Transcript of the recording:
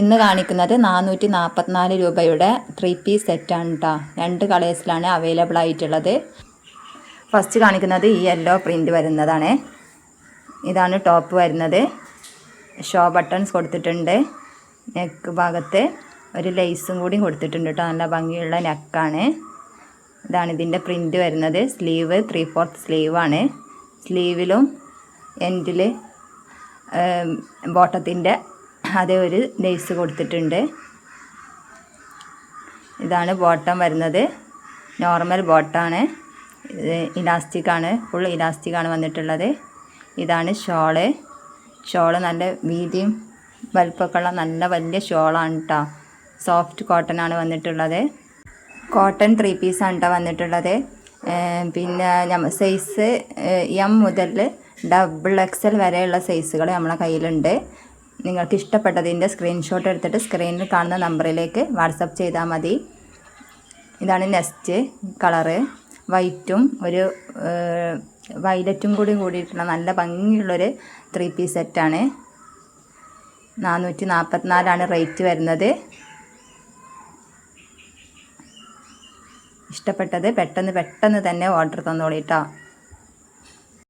ഇന്ന് കാണിക്കുന്നത് നാനൂറ്റി നാൽപ്പത്തിനാല് രൂപയുടെ ത്രീ പീസ് സെറ്റാണ് കേട്ടോ രണ്ട് കളേഴ്സിലാണ് അവൈലബിൾ ആയിട്ടുള്ളത്. ഫസ്റ്റ് കാണിക്കുന്നത് ഈ യെല്ലോ പ്രിന്റ് വരുന്നതാണ്. ഇതാണ് ടോപ്പ് വരുന്നത്. ഷോ ബട്ടൺസ് കൊടുത്തിട്ടുണ്ട്. നെക്ക് ഭാഗത്ത് ഒരു ലേസും കൂടി കൊടുത്തിട്ടുണ്ട് കേട്ടോ നല്ല ഭംഗിയുള്ള നെക്കാണ് ഇതാണ് ഇതിന്റെ പ്രിന്റ് വരുന്നത്. സ്ലീവ് ത്രീ ഫോർത്ത് സ്ലീവാണ് സ്ലീവിലും എൻഡിൽ ബോട്ടത്തിന്റെ അതേ ഒരു ലേസ് കൊടുത്തിട്ടുണ്ട്. ഇതാണ് ബോട്ടം വരുന്നത്. നോർമൽ ബോട്ടാണ്. ഇലാസ്റ്റിക്കാണ് ഫുൾ ഇലാസ്റ്റിക്കാണ് വന്നിട്ടുള്ളത്. ഇതാണ് ഷോൾ. ഷോൾ നല്ല വീതിയും വലുപ്പമൊക്കെ ഉള്ള നല്ല വലിയ ഷോളാണ് കേട്ടോ സോഫ്റ്റ് കോട്ടൺ ആണ് വന്നിട്ടുള്ളത്. കോട്ടൺ ത്രീ പീസാണ് കേട്ടോ വന്നിട്ടുള്ളത്. പിന്നെ സൈസ് എം മുതൽ ഡബിൾ എക്സൽ വരെയുള്ള സൈസുകൾ നമ്മളെ കയ്യിലുണ്ട്. നിങ്ങൾക്ക് ഇഷ്ടപ്പെട്ടതിന്റെ സ്ക്രീൻഷോട്ട് എടുത്തിട്ട് സ്ക്രീനിൽ കാണുന്ന നമ്പറിലേക്ക് വാട്സപ്പ് ചെയ്താൽ മതി. ഇതാണ് നെസ്റ്റ് കളറ് വൈറ്റും ഒരു വൈലറ്റും കൂടി കൂടിയിട്ടുള്ള നല്ല ഭംഗിയുള്ളൊരു ത്രീ പീസ് സെറ്റാണ് നാനൂറ്റി നാൽപ്പത്തിനാലാണ് റേറ്റ് വരുന്നത്. ഇഷ്ടപ്പെട്ടത് പെട്ടെന്ന് പെട്ടെന്ന് തന്നെ ഓർഡർ തന്നോളൂ കേട്ടോ